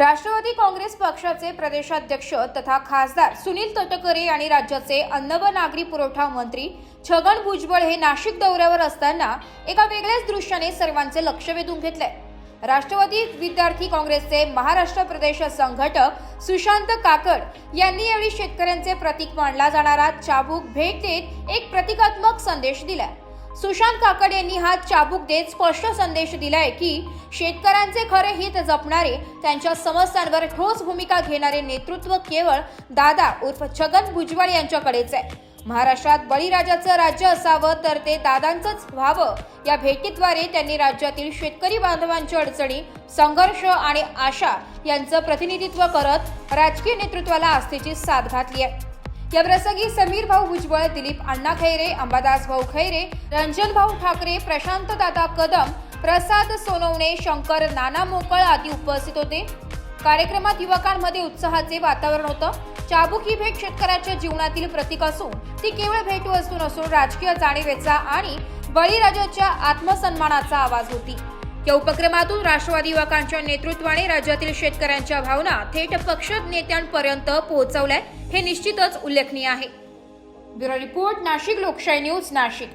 राष्ट्रवादी काँग्रेस पक्षाचे प्रदेशाध्यक्ष तथा खासदार सुनील तटकरे आणि राज्याचे अन्न व नागरी पुरवठा मंत्री छगन भुजबळ हे नाशिक दौऱ्यावर असताना एका वेगळ्याच दृश्याने सर्वांचे लक्ष वेधून घेतले. राष्ट्रवादी विद्यार्थी काँग्रेसचे महाराष्ट्र प्रदेश संघटक सुशांत काकड यांनी यावेळी शेतकऱ्यांचे प्रतीक मानला जाणारा चाबूक भेट देत एक प्रतिकात्मक संदेश दिला. सुशांत काकड यांनी हा चाबूक देत स्पष्ट संदेश दिलाय की शेतकऱ्यांचे खरे हित जपणारे त्यांच्या समस्यांवर ठोस भूमिका घेणारे नेतृत्व केवळ दादा उर्फ छगन भुजबळ यांच्याकडेच आहे. महाराष्ट्रात बळीराजाचं राज्य असावं तर ते दादांचंच व्हावं. या भेटीद्वारे त्यांनी राज्यातील शेतकरी बांधवांच्या अडचणी संघर्ष आणि आशा यांचं प्रतिनिधित्व करत राजकीय नेतृत्वाला आस्थेची साथ घातली आहे. या प्रसंगी समीर भाऊ भुजबळ दिलीप अण्णा खैरे अंबादास भाऊ खैरे रंजन भाऊ ठाकरे प्रशांत दादा कदम प्रसाद सोनवणे शंकर नाना मोकळ आदी उपस्थित होते. कार्यक्रमात युवकांमध्ये उत्साहाचे वातावरण होतं. चाबूक ही भेट शेतकऱ्याच्या जीवनातील प्रतीक असून ती केवळ भेटवस्तू नसून राजकीय जाणीवेचा आणि बळीराजाच्या आत्मसन्मानाचा आवाज होती. या उपक्रमातून राष्ट्रवादी युवकांच्या नेतृत्वाने राज्यातील शेतकऱ्यांच्या भावना थेट पक्ष नेत्यांपर्यंत पोहोचवल्या हे निश्चितच उल्लेखनीय आहे. ब्युरो रिपोर्ट नाशिक लोकशाही न्यूज नाशिक.